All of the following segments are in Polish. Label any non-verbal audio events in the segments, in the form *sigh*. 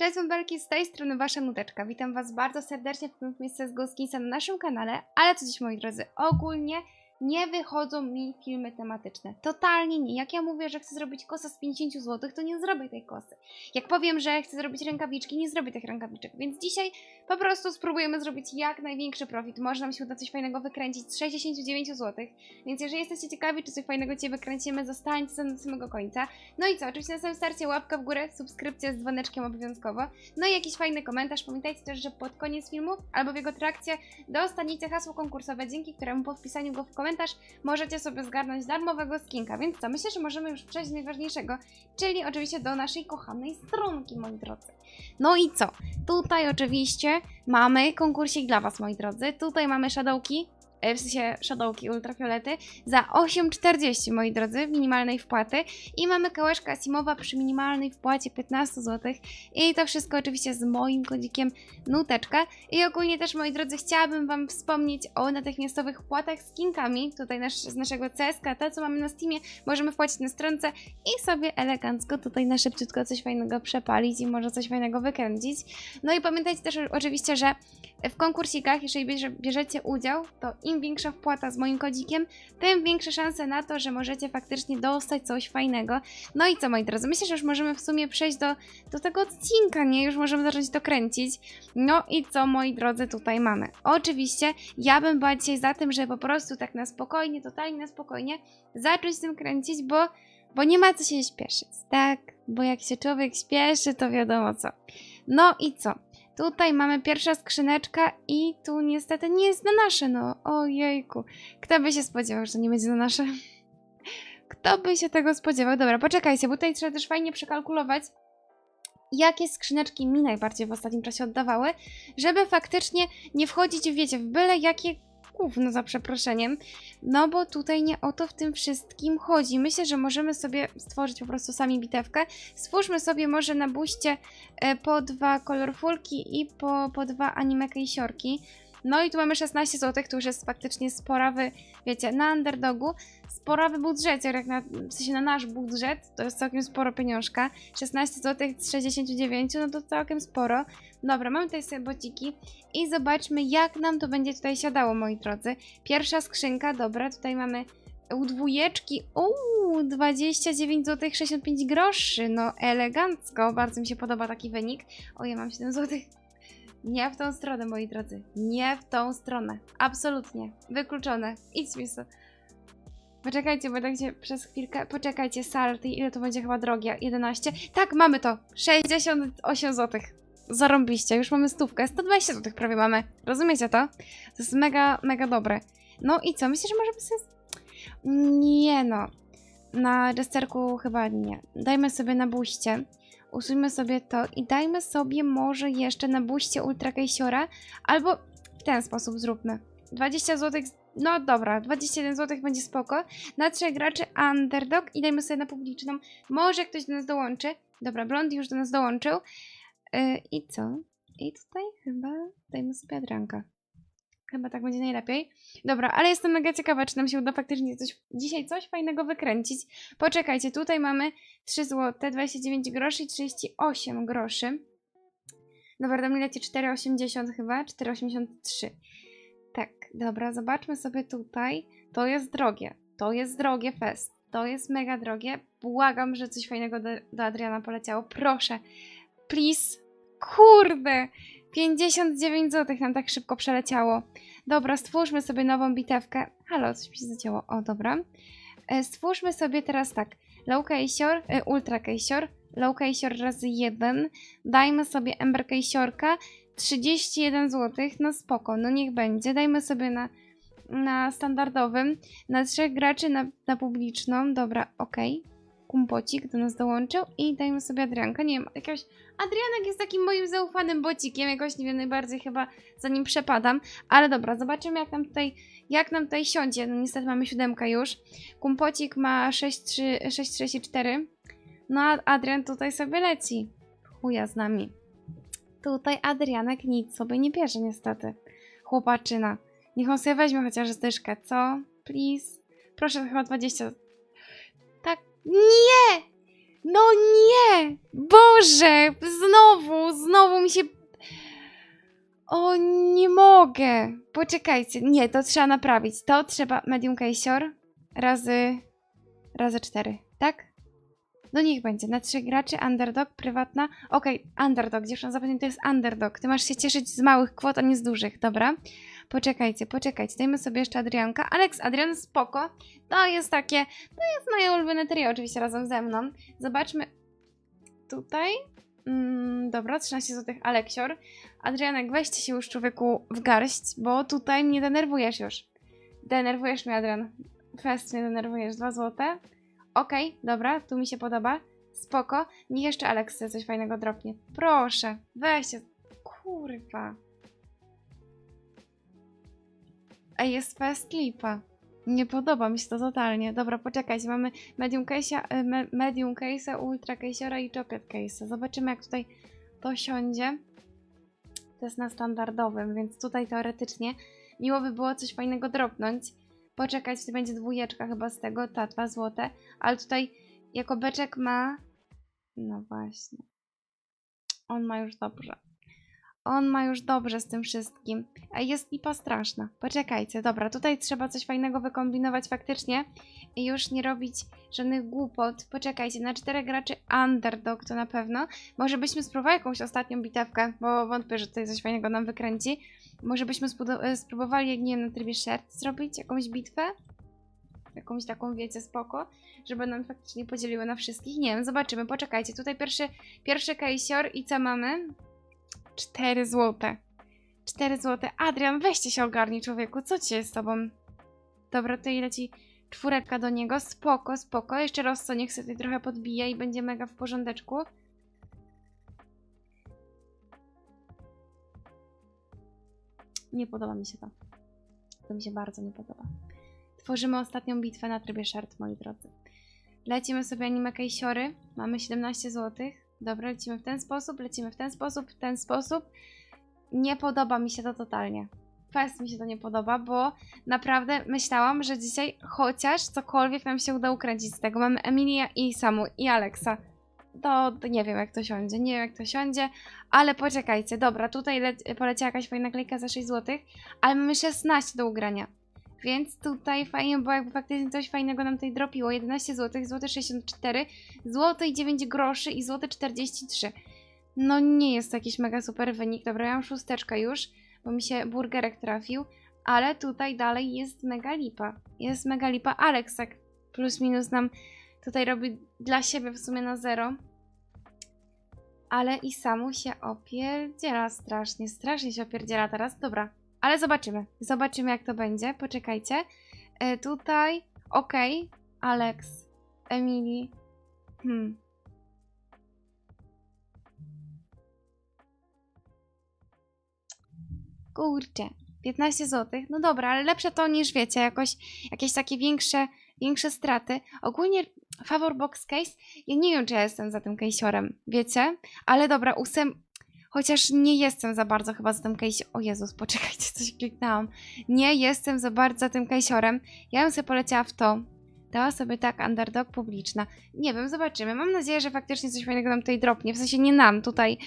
Cześć bąbelki, z tej strony Wasza Nuteczka. Witam Was bardzo serdecznie w tym miejscu z Goskinsa na naszym kanale, ale co dziś moi drodzy, ogólnie nie wychodzą mi filmy tematyczne. Totalnie nie. Jak ja mówię, że chcę zrobić kosę z 50 zł, to nie zrobię tej kosy. Jak powiem, że chcę zrobić rękawiczki, nie zrobię tych rękawiczek. Więc dzisiaj po prostu spróbujemy zrobić jak największy profit. Może nam się uda coś fajnego wykręcić z 69 zł. Więc jeżeli jesteście ciekawi, czy coś fajnego Cię wykręcimy, zostańcie do samego końca. No i co? Oczywiście na samym starcie łapka w górę, subskrypcja z dzwoneczkiem obowiązkowo. No i jakiś fajny komentarz. Pamiętajcie też, że pod koniec filmu albo w jego trakcie dostaniecie hasło konkursowe, dzięki któremu po wpisaniu go w komentarz możecie sobie zgarnąć darmowego skinka. Więc co? Myślę, że możemy już przejść do najważniejszego, czyli oczywiście do naszej kochanej stronki, moi drodzy. No i co? Tutaj oczywiście mamy konkursik dla Was, moi drodzy. Tutaj mamy shadowki, w sensie shadowki ultrafiolety za 8,40 moi drodzy, minimalnej wpłaty. I mamy kałeszka Asimowa przy minimalnej wpłacie 15 zł i to wszystko oczywiście z moim kodzikiem Nuteczka. I ogólnie też moi drodzy chciałabym Wam wspomnieć o natychmiastowych wpłatach z kinkami, tutaj nasz, z naszego CSK, to co mamy na Steamie, możemy wpłacić na stronce i sobie elegancko tutaj na szybciutko coś fajnego przepalić i może coś fajnego wykręcić. No i pamiętajcie też oczywiście, że w konkursikach, jeżeli bierze, bierzecie udział, to im większa wpłata z moim kodzikiem, tym większe szanse na to, że możecie faktycznie dostać coś fajnego. No i co, moi drodzy, myślę, że już możemy w sumie przejść do, do tego odcinka, nie? Już możemy zacząć to kręcić. No i co, moi drodzy, tutaj mamy? Oczywiście, ja bym była dzisiaj za tym, żeby po prostu tak na spokojnie, totalnie na spokojnie zacząć z tym kręcić, bo, bo nie ma co się śpieszyć, tak? Bo jak się człowiek śpieszy, to wiadomo co. No i co? Tutaj mamy pierwsza skrzyneczka i tu niestety nie jest na nasze, no ojejku. Kto by się spodziewał, że nie będzie na nasze? *laughs* Kto by się tego spodziewał? Dobra, poczekajcie, bo tutaj trzeba też fajnie przekalkulować, jakie skrzyneczki mi najbardziej w ostatnim czasie oddawały, żeby faktycznie nie wchodzić, wiecie, w byle jakie gówno za przeproszeniem, no bo tutaj nie o to w tym wszystkim chodzi. Myślę, że możemy sobie stworzyć po prostu sami bitewkę. Stwórzmy sobie może na buście e, po dwa kolorfulki i po, po dwa anime kejsiorki. No i tu mamy 16 zł, to już jest faktycznie spora wy, wiecie, na underdogu, spora w budżecie, jak na, w sensie na nasz budżet, to jest całkiem sporo pieniążka. 16 zł z 69, no to całkiem sporo. Dobra, mamy tutaj sobie bociki i zobaczmy, jak nam to będzie tutaj siadało, moi drodzy. Pierwsza skrzynka, dobra, tutaj mamy u dwójeczki, uuu, 29 zł 65 groszy, no elegancko, bardzo mi się podoba taki wynik. O, ja mam 7 zł. Nie w tą stronę, moi drodzy, nie w tą stronę, absolutnie, wykluczone, idź mi so. Poczekajcie, bo tak się przez chwilkę, poczekajcie, salty, ile to będzie chyba drogie, 11? Tak, mamy to, 68 zł. Zarąbiście, już mamy stówkę, 120 zł prawie mamy, rozumiecie to? To jest mega, mega dobre. No i co, myślę, że może sobie... Nie no, na desterku chyba nie. Dajmy sobie na buście, usuńmy sobie to i dajmy sobie może jeszcze na buście Ultra Kejsiora, albo w ten sposób zróbmy. 20 zł, no dobra, 21 zł będzie spoko. Na trzech graczy underdog i dajmy sobie na publiczną. Może ktoś do nas dołączy. Dobra, Blond już do nas dołączył. Yy, I co? I tutaj chyba dajmy sobie Adrianka. Chyba tak będzie najlepiej. Dobra, ale jestem mega ciekawa, czy nam się uda faktycznie coś, dzisiaj coś fajnego wykręcić. Poczekajcie, tutaj mamy 3 zł, 29 groszy i 38 groszy. Dobra, do mnie leci 4,80 chyba, 4,83. Tak, dobra, zobaczmy sobie tutaj. To jest drogie, to jest drogie fest, to jest mega drogie. Błagam, że coś fajnego do, do Adriana poleciało. Proszę, please. Kurde, 59 zł nam tak szybko przeleciało. Dobra, stwórzmy sobie nową bitewkę. Halo, coś mi się zacięło. O, dobra. E, Stwórzmy sobie teraz tak. Low e, Ultra Kejsior, Low razy 1. Dajmy sobie Ember Kejsiorka. 31 zł. No spoko, no niech będzie. Dajmy sobie na, na standardowym. Na trzech graczy na, na publiczną. Dobra, okej. Kumpocik do nas dołączył i dajmy sobie Adrianka. Nie wiem, jakiegoś... Adrianek jest takim moim zaufanym bocikiem, jakoś nie wiem, najbardziej chyba za nim przepadam. Ale dobra, zobaczymy jak nam tutaj, jak nam tutaj siądzie. No niestety mamy siódemkę już. Kumpocik ma 6,34. No a Adrian tutaj sobie leci. Chuja z nami. Tutaj Adrianek nic sobie nie bierze niestety. Chłopaczyna. Niech on sobie weźmie chociaż zdyszkę, co? Please. Proszę, chyba 20. Nie! No nie! Boże! Znowu, znowu mi się... O, nie mogę. Poczekajcie. Nie, to trzeba naprawić. To trzeba medium case'or razy... razy cztery, tak? No niech będzie. Na trzech graczy, underdog, prywatna. Okej, underdog. Dziewczyna, zapewne to jest underdog. Ty masz się cieszyć z małych kwot, a nie z dużych, dobra? Poczekajcie, poczekajcie. Dajmy sobie jeszcze Adrianka. Alex, Adrian, spoko. To jest takie... To jest moje ulubione trio, oczywiście razem ze mną. Zobaczmy tutaj. Mm, dobra, 13 zł Aleksior. Adrianek, weźcie się już człowieku w garść, bo tutaj mnie denerwujesz już. Denerwujesz mnie, Adrian. Fest mnie denerwujesz. 2 zł. Okej, dobra, tu mi się podoba. Spoko. Niech jeszcze sobie coś fajnego dropnie. Proszę, weźcie. Kurwa. Ej, jest fest lipa. Nie podoba mi się to totalnie. Dobra, poczekajcie, mamy medium case'a, y, me, medium case'a, ultra case'ora i chocolate case'a. Zobaczymy jak tutaj to siądzie. To jest na standardowym, więc tutaj teoretycznie miło by było coś fajnego dropnąć. Poczekać, to będzie dwójeczka chyba z tego, ta 2 złote. Ale tutaj jako beczek ma... No właśnie. On ma już dobrze. On ma już dobrze z tym wszystkim. A jest lipa straszna. Poczekajcie, dobra, tutaj trzeba coś fajnego wykombinować faktycznie i już nie robić żadnych głupot. Poczekajcie, na czterech graczy underdog to na pewno. Może byśmy spróbowali jakąś ostatnią bitewkę, bo wątpię, że tutaj coś fajnego nam wykręci. Może byśmy e, spróbowali, nie wiem, na trybie shirt zrobić jakąś bitwę? Jakąś taką, wiecie, spoko, żeby nam faktycznie podzieliły na wszystkich. Nie wiem, zobaczymy, poczekajcie. Tutaj pierwszy, pierwszy kejsior i co mamy? 4 złote. 4 złote. Adrian, weźcie się ogarnij, człowieku. Co ci jest z tobą? Dobra, to ile ci czwóreczka do niego. Spoko, spoko. Jeszcze co niech sobie trochę podbije i będzie mega w porządeczku. Nie podoba mi się to. To mi się bardzo nie podoba. Tworzymy ostatnią bitwę na trybie shard, moi drodzy. Lecimy sobie anime kejsiory. Mamy 17 zł. Dobra, lecimy w ten sposób, lecimy w ten sposób, w ten sposób. Nie podoba mi się to totalnie. Fest mi się to nie podoba, bo naprawdę myślałam, że dzisiaj chociaż cokolwiek nam się uda ukręcić z tego. Mamy Emilię i Samu i Alexa. To, to nie wiem jak to siądzie, nie wiem jak to siądzie, ale poczekajcie, dobra, tutaj le- poleciała jakaś fajna klejka za 6 zł, ale mamy 16 do ugrania. Więc tutaj fajnie, bo jakby faktycznie coś fajnego nam tutaj dropiło. 11 zł, złote 64, złote i 9 groszy i złote 43. No nie jest to jakiś mega super wynik. Dobra, ja mam szósteczkę już, bo mi się burgerek trafił, ale tutaj dalej jest mega lipa. Jest mega lipa. Aleksek plus minus nam tutaj robi dla siebie w sumie na zero. Ale i samu się opierdziela strasznie. Strasznie się opierdziela teraz. Dobra, ale zobaczymy. Zobaczymy, jak to będzie. Poczekajcie. E, tutaj, okej. Alex, Emily. Hmm. Kurczę. 15 zł. No dobra, ale lepsze to niż wiecie, jakoś jakieś takie większe, większe straty. Ogólnie Favor Box Case, ja nie wiem, czy ja jestem za tym case'orem, wiecie? Ale dobra, ósem, Chociaż nie jestem za bardzo chyba za tym case. O Jezus, poczekajcie, *laughs* coś kliknęłam. Nie jestem za bardzo za tym case'orem. Ja bym sobie poleciała w to. Dała sobie tak underdog publiczna. Nie wiem, zobaczymy. Mam nadzieję, że faktycznie coś fajnego nam tutaj dropnie. W sensie nie nam, tutaj,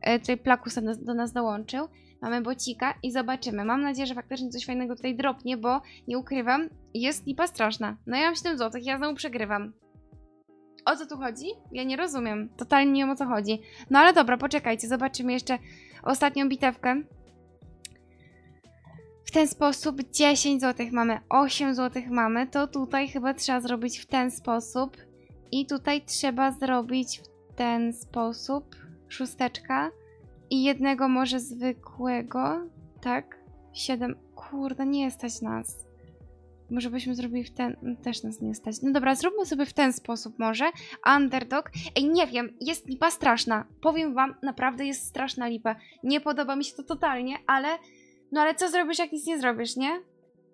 e, tutaj Plakus do nas- do nas dołączył. Mamy bocika i zobaczymy. Mam nadzieję, że faktycznie coś fajnego tutaj dropnie, bo nie ukrywam, jest lipa straszna. No ja mam 7 zł, ja znowu przegrywam. O co tu chodzi? Ja nie rozumiem. Totalnie nie wiem o co chodzi. No ale dobra, poczekajcie, zobaczymy jeszcze ostatnią bitewkę. W ten sposób 10 zł mamy, 8 zł mamy, to tutaj chyba trzeba zrobić w ten sposób. I tutaj trzeba zrobić w ten sposób. Szósteczka. I jednego może zwykłego. Tak? 7. Kurde, nie stać nas. Może byśmy zrobili w ten. no, Też nas nie stać. No dobra, zróbmy sobie w ten sposób może. Underdog. Ej, nie wiem, jest lipa straszna. Powiem wam, naprawdę jest straszna lipa. Nie podoba mi się to totalnie, ale. No ale co zrobisz, jak nic nie zrobisz, nie?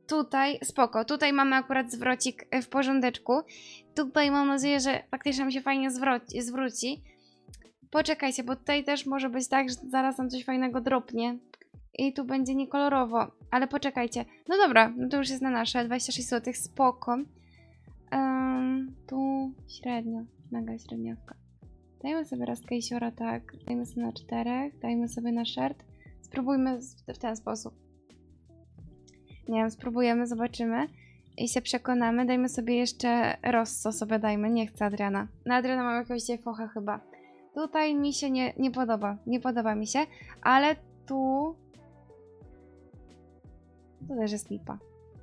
Tutaj, spoko. Tutaj mamy akurat zwrocik e, w porządeczku. Tutaj mam nadzieję, że faktycznie nam się fajnie zwróci. zwróci. Poczekajcie, bo tutaj też może być tak, że zaraz nam coś fajnego dropnie. I tu będzie niekolorowo. Ale poczekajcie. No dobra, no to już jest na nasze. 26 zł, spoko. Em, tu średnio. Mega średniawka. Dajmy sobie raz kejsiora tak, dajmy sobie na czterech, dajmy sobie na short. Spróbujmy w ten sposób. Nie wiem, spróbujemy, zobaczymy i się przekonamy. Dajmy sobie jeszcze Rosso sobie dajmy, nie chcę Adriana. Na Adriana mam jakiegoś focha chyba. Tutaj mi się nie, nie podoba, nie podoba mi się, ale tu... To też jest lipa.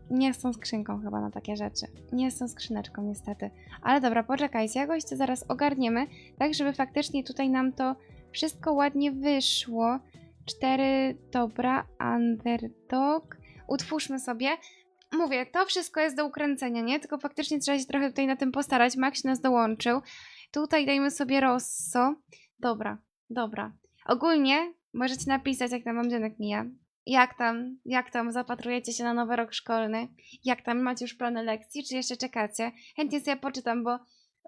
Nie tą skrzynką chyba na takie rzeczy. Nie tą skrzyneczką niestety. Ale dobra, poczekajcie, jakoś to zaraz ogarniemy, tak żeby faktycznie tutaj nam to wszystko ładnie wyszło. Cztery, dobra, underdog. Utwórzmy sobie. Mówię, to wszystko jest do ukręcenia, nie? Tylko faktycznie trzeba się trochę tutaj na tym postarać. Max nas dołączył. Tutaj dajmy sobie Rosso. Dobra, dobra. Ogólnie możecie napisać, jak tam wam dzienek mija. Jak tam, jak tam zapatrujecie się na nowy rok szkolny? Jak tam macie już plany lekcji, czy jeszcze czekacie? Chętnie sobie poczytam, bo,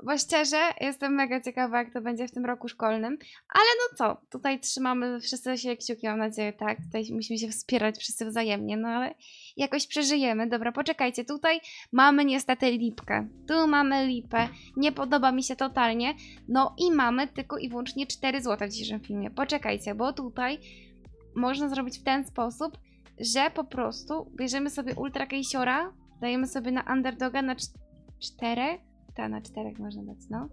bo szczerze jestem mega ciekawa, jak to będzie w tym roku szkolnym. Ale no co, tutaj trzymamy wszyscy się kciuki, mam nadzieję, tak? Tutaj musimy się wspierać wszyscy wzajemnie, no ale jakoś przeżyjemy. Dobra, poczekajcie, tutaj mamy niestety lipkę. Tu mamy lipę, nie podoba mi się totalnie. No i mamy tylko i wyłącznie 4 zł w dzisiejszym filmie. Poczekajcie, bo tutaj można zrobić w ten sposób, że po prostu bierzemy sobie ultra kejsiora, dajemy sobie na underdoga na 4, ta na 4 można dać, no.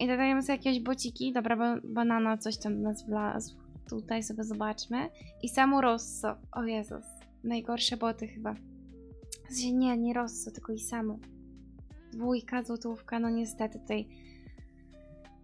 I dodajemy sobie jakieś bociki, dobra, ba banana coś tam nas wlazł. Tutaj sobie zobaczmy. I samo Rosso. O Jezus, najgorsze boty chyba. Nie, nie Rosso, tylko i samo. Dwójka, złotówka, no niestety tutaj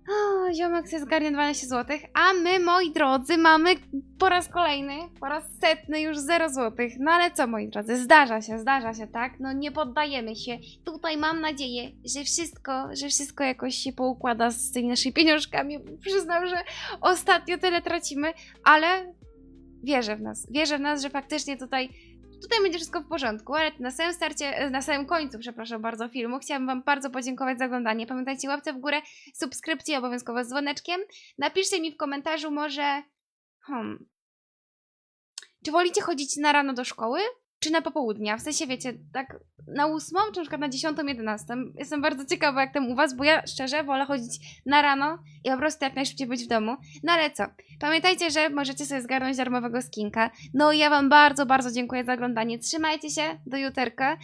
o, ziomek sobie zgarnia 12 zł, a my, moi drodzy, mamy po raz kolejny, po raz setny już 0 zł. No ale co, moi drodzy, zdarza się, zdarza się, tak? No nie poddajemy się. Tutaj mam nadzieję, że wszystko, że wszystko jakoś się poukłada z tymi naszymi pieniążkami. Przyznam, że ostatnio tyle tracimy, ale wierzę w nas. Wierzę w nas, że faktycznie tutaj tutaj będzie wszystko w porządku, ale na samym starcie, na samym końcu, przepraszam bardzo, filmu chciałabym Wam bardzo podziękować za oglądanie. Pamiętajcie, łapce w górę, subskrypcję obowiązkowo z dzwoneczkiem. Napiszcie mi w komentarzu może, hmm, czy wolicie chodzić na rano do szkoły, czy na popołudnia? W sensie, wiecie, tak na ósmą, czy na przykład na dziesiątą, jedenastą. Jestem bardzo ciekawa, jak tam u Was, bo ja szczerze wolę chodzić na rano i po prostu jak najszybciej być w domu. No ale co? Pamiętajcie, że możecie sobie zgarnąć darmowego skinka. No i ja Wam bardzo, bardzo dziękuję za oglądanie. Trzymajcie się, do juterka.